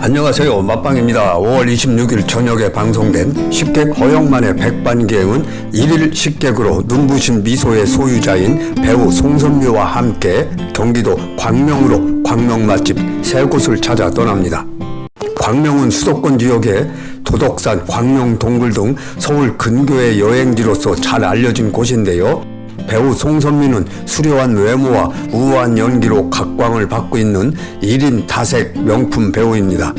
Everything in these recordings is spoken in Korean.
안녕하세요. 맛방입니다. 5월 26일 저녁에 방송된 식객 허영만의 백반기행은 1일 식객으로 눈부신 미소의 소유자인 배우 송선미와 함께 경기도 광명으로 광명 맛집 세 곳을 찾아 떠납니다. 광명은 수도권 지역에 도덕산, 광명 동굴 등 서울 근교의 여행지로서 잘 알려진 곳인데요. 배우 송선미는 수려한 외모와 우아한 연기로 각광을 받고 있는 1인 다색 명품 배우입니다.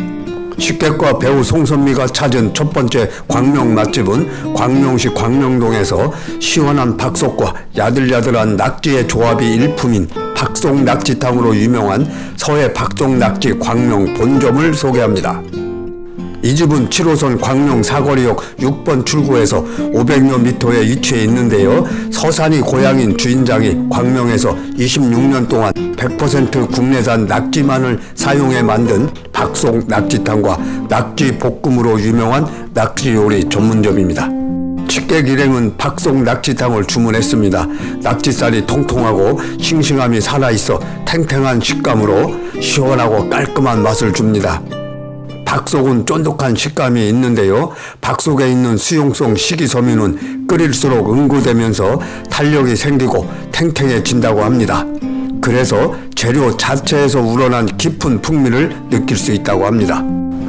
식객과 배우 송선미가 찾은 첫 번째 광명 맛집은 광명시 광명동에서 시원한 박속과 야들야들한 낙지의 조합이 일품인 박속 낙지탕으로 유명한 서해 박속 낙지 광명 본점을 소개합니다. 이 집은 7호선 광명 사거리역 6번 출구에서 500여 미터에 위치해 있는데요. 서산이 고향인 주인장이 광명에서 26년 동안 100% 국내산 낙지만을 사용해 만든 박속 낙지탕과 낙지 볶음으로 유명한 낙지 요리 전문점입니다. 식객 일행은 박속 낙지탕을 주문했습니다. 낙지살이 통통하고 싱싱함이 살아있어 탱탱한 식감으로 시원하고 깔끔한 맛을 줍니다. 박 속은 쫀득한 식감이 있는데요. 박 속에 있는 수용성 식이섬유는 끓일수록 응고되면서 탄력이 생기고 탱탱해진다고 합니다. 그래서 재료 자체에서 우러난 깊은 풍미를 느낄 수 있다고 합니다.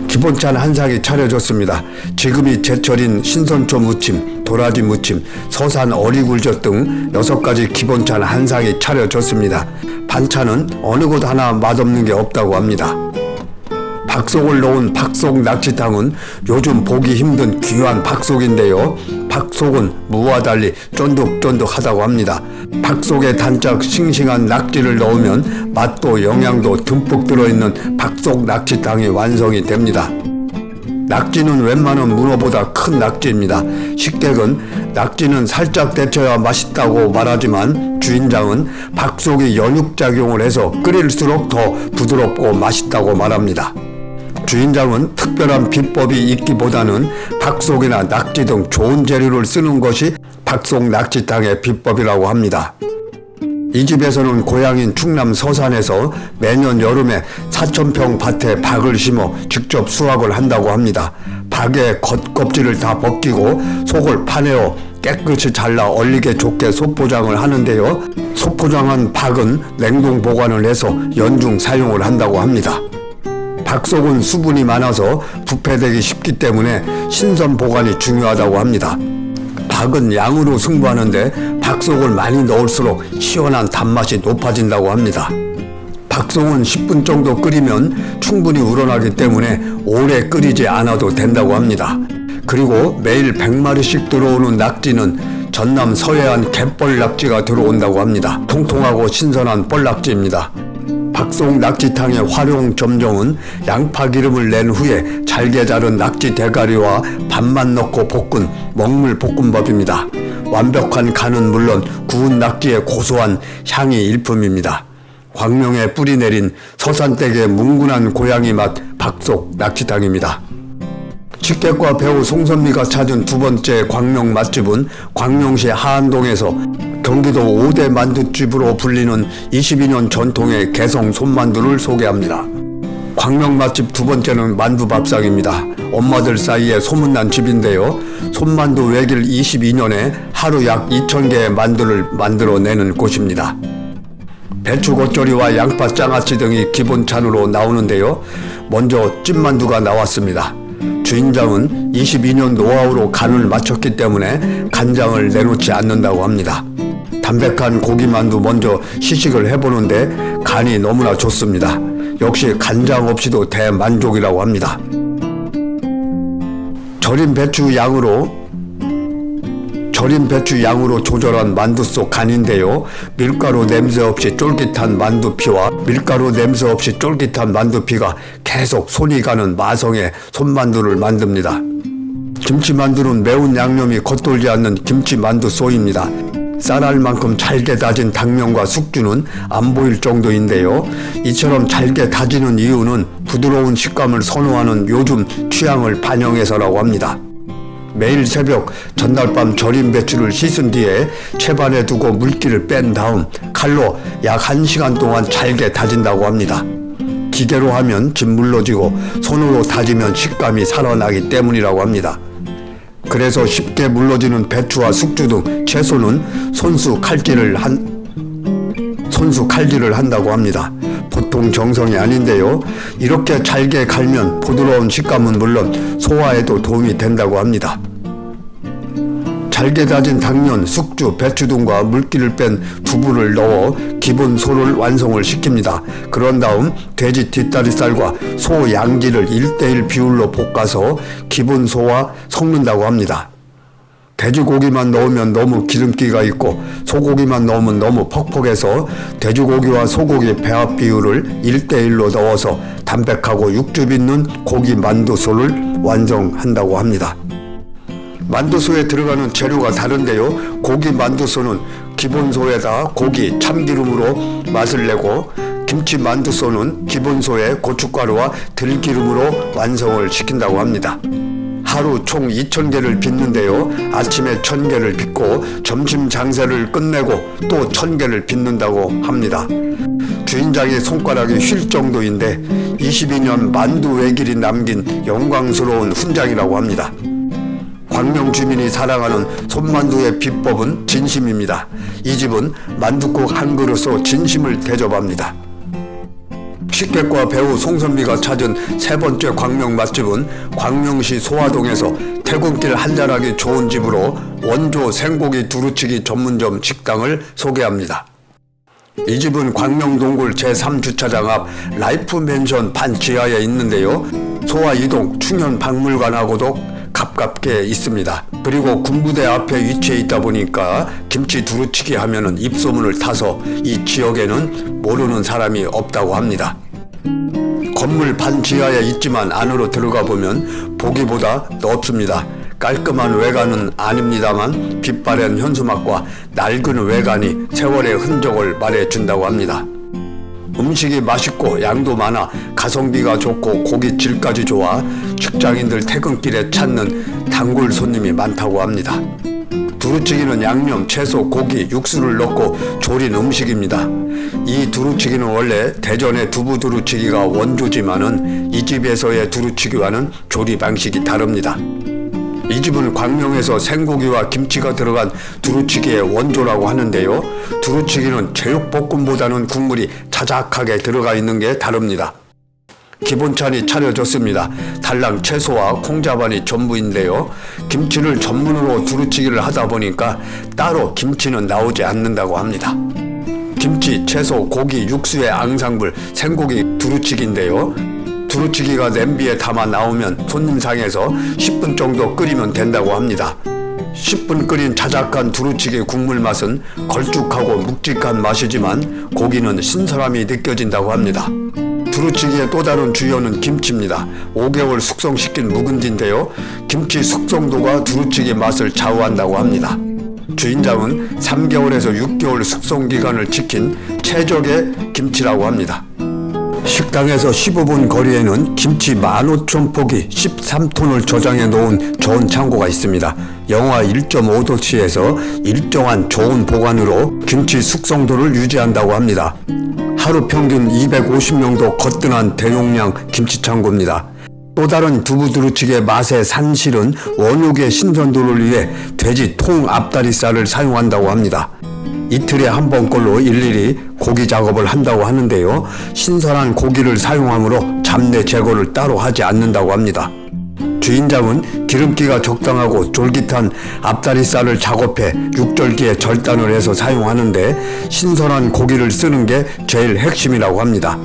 기본찬 한 상이 차려졌습니다. 지금이 제철인 신선초 무침, 도라지 무침, 서산 어리굴젓 등 여섯 가지 기본찬 한 상이 차려졌습니다. 반찬은 어느 곳 하나 맛없는 게 없다고 합니다. 박속을 넣은 박속 낙지탕은 요즘 보기 힘든 귀한 박속인데요. 박속은 무와 달리 쫀득쫀득하다고 합니다. 박속에 단짝 싱싱한 낙지를 넣으면 맛도 영양도 듬뿍 들어있는 박속 낙지탕이 완성이 됩니다. 낙지는 웬만한 문어보다 큰 낙지입니다. 식객은 낙지는 살짝 데쳐야 맛있다고 말하지만 주인장은 박속이 연육작용을 해서 끓일수록 더 부드럽고 맛있다고 말합니다. 주인장은 특별한 비법이 있기보다는 박속이나 낙지 등 좋은 재료를 쓰는 것이 박속 낙지탕의 비법이라고 합니다. 이 집에서는 고향인 충남 서산에서 매년 여름에 4천평 밭에 박을 심어 직접 수확을 한다고 합니다. 박의 겉껍질을 다 벗기고 속을 파내어 깨끗이 잘라 얼리게 좋게 소포장을 하는데요. 소포장한 박은 냉동 보관을 해서 연중 사용을 한다고 합니다. 박속은 수분이 많아서 부패되기 쉽기 때문에 신선 보관이 중요하다고 합니다. 박은 양으로 승부하는데 박속을 많이 넣을수록 시원한 단맛이 높아진다고 합니다. 박속은 10분 정도 끓이면 충분히 우러나기 때문에 오래 끓이지 않아도 된다고 합니다. 그리고 매일 100마리씩 들어오는 낙지는 전남 서해안 갯벌 낙지가 들어온다고 합니다. 통통하고 신선한 뻘 낙지입니다. 박속 낙지탕의 활용 점정은 양파 기름을 낸 후에 잘게 자른 낙지 대가리와 밥만 넣고 볶은 먹물 볶음밥입니다. 완벽한 간은 물론 구운 낙지의 고소한 향이 일품입니다. 광명에 뿌리 내린 서산댁의 뭉근한 고양이 맛 박속 낙지탕입니다. 식객과 배우 송선미가 찾은 두 번째 광명 맛집은 광명시 하안동에서 경기도 5대 만두집으로 불리는 22년 전통의 개성 손만두를 소개합니다. 광명 맛집 두 번째는 만두밥상입니다. 엄마들 사이에 소문난 집인데요. 손만두 외길 22년에 하루 약 2,000개의 만두를 만들어내는 곳입니다. 배추 겉절이와 양파 장아찌 등이 기본찬으로 나오는데요. 먼저 찐만두가 나왔습니다. 주인장은 22년 노하우로 간을 맞췄기 때문에 간장을 내놓지 않는다고 합니다. 담백한 고기만두 먼저 시식을 해보는데 간이 너무나 좋습니다. 역시 간장 없이도 대만족이라고 합니다. 절인 배추 양으로 절인 배추 양으로 조절한 만두 속 간인데요. 밀가루 냄새 없이 쫄깃한 만두피와 밀가루 냄새 없이 쫄깃한 만두피가 계속 손이 가는 마성의 손만두를 만듭니다. 김치만두는 매운 양념이 겉돌지 않는 김치만두 쏘입니다. 쌀알만큼 잘게 다진 당면과 숙주는 안 보일 정도인데요. 이처럼 잘게 다지는 이유는 부드러운 식감을 선호하는 요즘 취향을 반영해서라고 합니다. 매일 새벽 전날 밤 절인 배추를 씻은 뒤에 채반에 두고 물기를 뺀 다음 칼로 약 1시간 동안 잘게 다진다고 합니다. 기계로 하면 집 물러지고 손으로 다지면 식감이 살아나기 때문이라고 합니다. 그래서 쉽게 물러지는 배추와 숙주 등 채소는 손수 칼질을 한 손수 칼질을 한다고 합니다. 보통 정성이 아닌데요. 이렇게 잘게 갈면 부드러운 식감은 물론 소화에도 도움이 된다고 합니다. 잘게 다진 당면, 숙주, 배추 등과 물기를 뺀 두부를 넣어 기본 소를 완성을 시킵니다. 그런 다음 돼지 뒷다리살과 소 양지를 1대1 비율로 볶아서 기본 소와 섞는다고 합니다. 돼지고기만 넣으면 너무 기름기가 있고 소고기만 넣으면 너무 퍽퍽해서 돼지고기와 소고기 배합 비율을 1대1로 넣어서 담백하고 육즙 있는 고기 만두소를 완성한다고 합니다. 만두소에 들어가는 재료가 다른데요. 고기 만두소는 기본소에다 고기 참기름으로 맛을 내고 김치 만두소는 기본소에 고춧가루와 들기름으로 완성을 시킨다고 합니다. 하루 총 2,000개를 빚는데요. 아침에 1,000개를 빚고 점심 장사를 끝내고 또 1,000개를 빚는다고 합니다. 주인장의 손가락이 휠 정도인데 22년 만두 외길이 남긴 영광스러운 훈장이라고 합니다. 광명 주민이 사랑하는 손만두의 비법은 진심입니다. 이 집은 만두국 한 그릇으로 진심을 대접합니다. 식객과 배우 송선미가 찾은 세 번째 광명 맛집은 광명시 소화동에서 퇴근길 한잔하기 좋은 집으로 원조 생고기 두루치기 전문점 식당을 소개합니다. 이 집은 광명동굴 제3주차장 앞 라이프 맨션 반 지하에 있는데요. 소화 이동 충현 박물관하고도 가깝게 있습니다. 그리고 군부대 앞에 위치해 있다 보니까 김치 두루치기 하면은 입소문을 타서 이 지역에는 모르는 사람이 없다고 합니다. 건물 반 지하에 있지만 안으로 들어가 보면 보기보다 넓습니다. 깔끔한 외관은 아닙니다만 빛바랜 현수막과 낡은 외관이 세월의 흔적을 말해준다고 합니다. 음식이 맛있고 양도 많아 가성비가 좋고 고기 질까지 좋아 직장인들 퇴근길에 찾는 단골 손님이 많다고 합니다. 두루치기는 양념, 채소, 고기, 육수를 넣고 조린 음식입니다. 이 두루치기는 원래 대전의 두부 두루치기가 원조지만은 이 집에서의 두루치기와는 조리 방식이 다릅니다. 이 집은 광명에서 생고기와 김치가 들어간 두루치기의 원조라고 하는데요. 두루치기는 제육볶음보다는 국물이 자작하게 들어가 있는 게 다릅니다. 기본찬이 차려졌습니다. 달랑 채소와 콩자반이 전부인데요. 김치를 전문으로 두루치기를 하다 보니까 따로 김치는 나오지 않는다고 합니다. 김치, 채소, 고기, 육수의 앙상블, 생고기 두루치기인데요. 두루치기가 냄비에 담아 나오면 손님상에서 10분 정도 끓이면 된다고 합니다. 10분 끓인 자작한 두루치기 국물 맛은 걸쭉하고 묵직한 맛이지만 고기는 신선함이 느껴진다고 합니다. 두루치기의 또 다른 주요는 김치입니다. 5개월 숙성시킨 묵은지인데요. 김치 숙성도가 두루치기 맛을 좌우한다고 합니다. 주인장은 3개월에서 6개월 숙성 기간을 지킨 최적의 김치라고 합니다. 식당에서 15분 거리에는 김치 15,000 포기 13톤을 저장해 놓은 좋은 창고가 있습니다. 영하 1.5도씨에서 일정한 좋은 보관으로 김치 숙성도를 유지한다고 합니다. 하루 평균 250명도 거뜬한 대용량 김치 창고입니다. 또 다른 두부 두루치기의 맛의 산실은 원육의 신선도를 위해 돼지 통 앞다리살을 사용한다고 합니다. 이틀에 한 번꼴로 일일이 고기 작업을 한다고 하는데요. 신선한 고기를 사용하므로 잡내 제거를 따로 하지 않는다고 합니다. 주인장은 기름기가 적당하고 쫄깃한 앞다리살을 작업해 육절기에 절단을 해서 사용하는데 신선한 고기를 쓰는 게 제일 핵심이라고 합니다.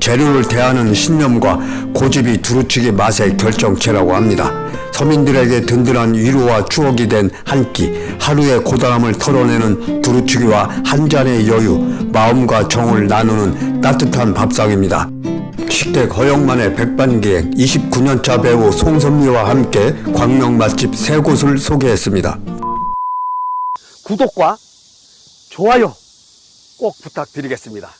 재료를 대하는 신념과 고집이 두루치기 맛의 결정체라고 합니다. 서민들에게 든든한 위로와 추억이 된 한 끼, 하루의 고단함을 털어내는 두루치기와 한 잔의 여유, 마음과 정을 나누는 따뜻한 밥상입니다. 식객 허영만의 백반기행 29년차 배우 송선미와 함께 광명 맛집 세 곳을 소개했습니다. 구독과 좋아요 꼭 부탁드리겠습니다.